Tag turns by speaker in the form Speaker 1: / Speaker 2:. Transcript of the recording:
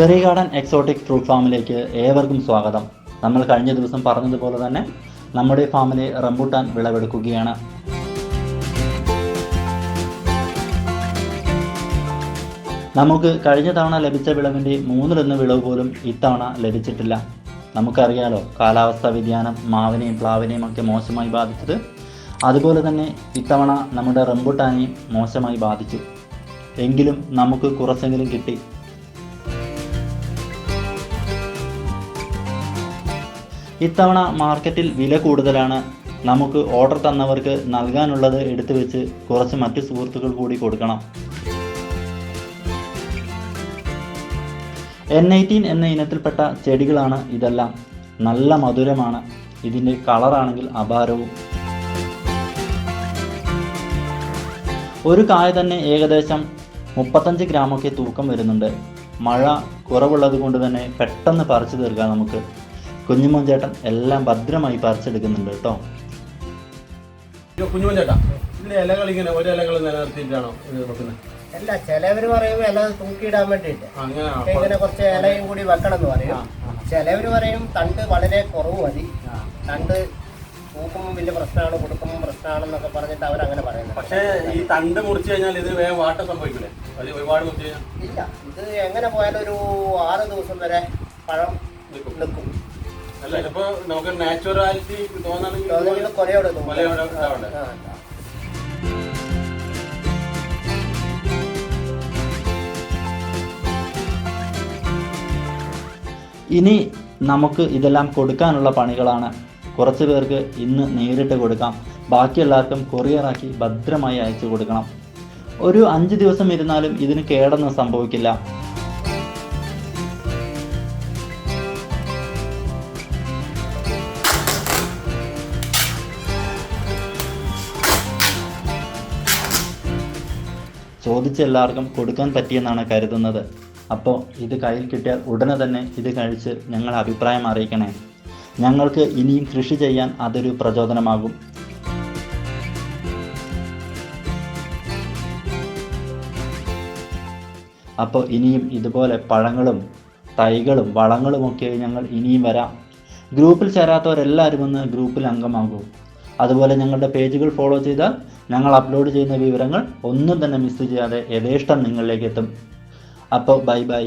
Speaker 1: ചെറിയ garden exotic fruit ഫാമിലേക്ക് ഏവർക്കും സ്വാഗതം. നമ്മൾ കഴിഞ്ഞ ദിവസം പറഞ്ഞതുപോലെ തന്നെ നമ്മുടെ ഫാമിലെ റംബൂട്ടാൻ വിളവെടുക്കുകയാണ്. നമുക്ക് കഴിഞ്ഞ തവണ ലഭിച്ച വിളവിന്റെ മൂന്നിലൊന്ന് വിളവ് പോലും ഇത്തവണ ലഭിച്ചിട്ടില്ല. നമുക്കറിയാലോ കാലാവസ്ഥാ വ്യതിയാനം മാവിനെയും പ്ലാവിനെയും ഒക്കെ മോശമായി ബാധിച്ചത്. അതുപോലെ തന്നെ ഇത്തവണ നമ്മുടെ റംബൂട്ടാനെയും മോശമായി ബാധിച്ചു. എങ്കിലും നമുക്ക് കുറച്ചെങ്കിലും കിട്ടി. ഇത്തവണ മാർക്കറ്റിൽ വില കൂടുതലാണ്. നമുക്ക് ഓർഡർ തന്നവർക്ക് നൽകാനുള്ളത് എടുത്തു വെച്ച് കുറച്ച് മറ്റു സുഹൃത്തുക്കൾ കൂടി കൊടുക്കണം. എൻ എയ്റ്റീൻ എന്ന ഇനത്തിൽപ്പെട്ട ചെടികളാണ് ഇതെല്ലാം. നല്ല മധുരമാണ്. ഇതിന്റെ കളറാണെങ്കിൽ അപാരവും. ഒരു കായ തന്നെ ഏകദേശം മുപ്പത്തഞ്ച് ഗ്രാമൊക്കെ തൂക്കം വരുന്നുണ്ട്. മഴ കുറവുള്ളത് കൊണ്ട് തന്നെ പെട്ടെന്ന് പറിച്ചു തീർക്കാം നമുക്ക്. കുഞ്ഞുമോൻ ചേട്ടൻ എല്ലാം ഭദ്രമായി പറിച്ചെടുക്കുന്നുണ്ട് കേട്ടോ.
Speaker 2: കുഞ്ഞുമോൻ ചേട്ടാ ഇതിന്റെ ഇലകൾ ഇങ്ങനെ ഒരു ഇലകൾ നിലനിർത്തിയിട്ടാണോ ഇത് വെക്കുന്നത്?
Speaker 3: അല്ല ചിലവര് പറയും ഇല തൂക്കിയിടാൻ വേണ്ടിയിട്ട്. ഇങ്ങനെ കുറച്ച് ഇലയും കൂടി വെക്കണം എന്ന് പറയും. ചിലവര് പറയും തണ്ട് വളരെ കുറവ് മതി. തണ്ട് തൂക്കുമ്പോൾ വലിയ പ്രശ്നമാണ് കൊടുക്കുമ്പോൾ പ്രശ്നമാണെന്നൊക്കെ പറഞ്ഞിട്ട് അവരങ്ങനെ പറയുന്നത്.
Speaker 2: പക്ഷേ ഈ തണ്ട് മുറിച്ച് കഴിഞ്ഞാൽ ഇത് വേഗം വാട്ടം സംഭവിക്കില്ലേ അത് ഒരുപാട് മുറിച്ച് കഴിഞ്ഞാൽ?
Speaker 3: ഇല്ല ഇത് എങ്ങനെ പോയാലും ഒരു ആറ് ദിവസം വരെ പഴം
Speaker 2: നിൽക്കും. അല്ല ഇതിപ്പോ നമുക്ക് നാച്ചുറാലിറ്റി തോന്നണമെങ്കിൽ
Speaker 3: തോന്നുമെങ്കിൽ കൊലയോടെ
Speaker 2: കൊലയോടെ ഉണ്ടാവണ്ടേ?
Speaker 3: ആ, ആ.
Speaker 1: ഇനി നമുക്ക് ഇതെല്ലാം കൊടുക്കാനുള്ള പണികളാണ്. കുറച്ച് പേർക്ക് ഇന്ന് നേരിട്ട് കൊടുക്കാം. ബാക്കി എല്ലാവർക്കും കൊറിയറാക്കി ഭദ്രമായി അയച്ചു കൊടുക്കണം. ഒരു അഞ്ച് ദിവസം ഇരുന്നാലും ഇതിന് കേടൊന്നും സംഭവിക്കില്ല. ചോദിച്ച എല്ലാവർക്കും കൊടുക്കാൻ പറ്റിയെന്നാണ് കരുതുന്നത്. അപ്പോൾ ഇത് കയ്യിൽ കിട്ടിയാൽ ഉടനെ തന്നെ ഇത് കഴിച്ച് ഞങ്ങൾ അഭിപ്രായം അറിയിക്കണേ. ഞങ്ങൾക്ക് ഇനിയും കൃഷി ചെയ്യാൻ അതൊരു പ്രചോദനമാകും. അപ്പോൾ ഇനിയും ഇതുപോലെ പഴങ്ങളും തൈകളും വളങ്ങളുമൊക്കെ ഞങ്ങൾ ഇനിയും വരാം. ഗ്രൂപ്പിൽ ചേരാത്തവരെല്ലാവരും ഒന്ന് ഗ്രൂപ്പിൽ അംഗമാകൂ. അതുപോലെ ഞങ്ങളുടെ പേജുകൾ ഫോളോ ചെയ്താൽ ഞങ്ങൾ അപ്ലോഡ് ചെയ്യുന്ന വിവരങ്ങൾ ഒന്നും തന്നെ മിസ് ചെയ്യാതെ യഥേഷ്ടം നിങ്ങളിലേക്ക് എത്തും. അപ്പോൾ ബൈ ബൈ